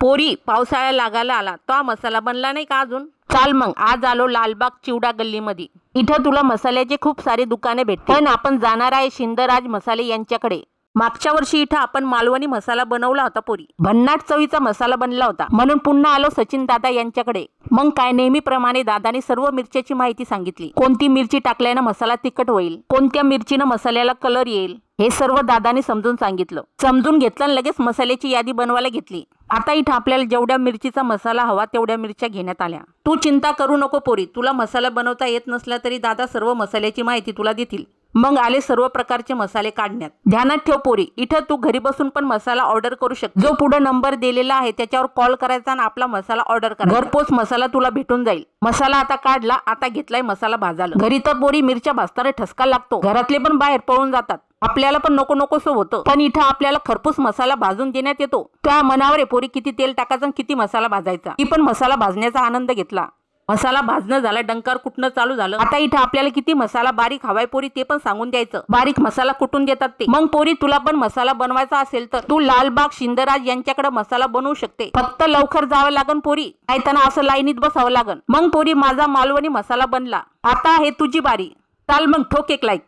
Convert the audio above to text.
पोरी पावसाळा लागायला आला. तो मसाला बनला नाही का अजून? चाल मग आज आलो लालबाग चिवडा गल्लीमध्ये. इथं तुला मसाल्याचे खूप सारे दुकाने भेटते पण आपण जाणार आहे शिंदराज मसाले यांच्याकडे. मागच्या वर्षी इथं आपण मालवणी मसाला बनवला होता पोरी. भन्नाट चवीचा मसाला बनला होता. म्हणून पुन्हा आलो सचिन दादा यांच्याकडे. मग काय नेहमीप्रमाणे दादाने सर्व मिरच्याची माहिती सांगितली. कोणती मिरची टाकल्यानं मसाला तिखट होईल? कोणत्या मिरचीनं मसाल्याला कलर येईल? हे सर्व दादाने समजून सांगितलं. समजून घेतलं आणि लगेच मसाल्याची यादी बनवायला घेतली. आता इथं आपल्याला जेवढ्या मिरचीचा मसाला हवा तेवढ्या मिरच्या घेण्यात आल्या. तू चिंता करू नको पोरी. तुला मसाला बनवता येत नसला तरी दादा सर्व मसाल्याची माहिती तुला देतील. मग आले सर्व प्रकारचे मसाले काढण्यात. ध्यानात ठेव पोरी इथं तू घरी बसून पण मसाला ऑर्डर करू शकतो. जो पुढे नंबर दिलेला आहे त्याच्यावर कॉल करायचा आणि आपला मसाला ऑर्डर करा घरपोच मसाला तुला भेटून जाईल. मसाला आता काढला आता घेतलाय मसाला भाजायला. घरी तर पोरी मिरच्या भाजताना ठसका लागतो. घरातले पण बाहेर पळून जातात. आपल्याला पण नको नकोसो होतं. पण इथं आपल्याला खरपूस मसाला भाजून देण्यात येतो. त्या मनावर आहे पोरी किती तेल टाकायचं आणि किती मसाला भाजायचा. ती पण मसाला भाजण्याचा आनंद घेतला. मसाला भाजणं झाला डंकार कुटणं चालू झालं. आता इथं आपल्याला किती मसाला बारीक हवाय पोरी ते पण सांगून द्यायचं. बारीक मसाला कुटून देतात ते. मग पोरी तुला पण मसाला बनवायचा असेल तर तू लालबाग शिंदराज यांच्याकडे मसाला बनवू शकते. फक्त लवकर जावं लागन पोरी नाहीताना असं लाईनीत बसावं लागन. मग पोरी माझा मालवणी मसाला बनला. आता आहे तुझी बारी. चाल मग ठोक एक लाईक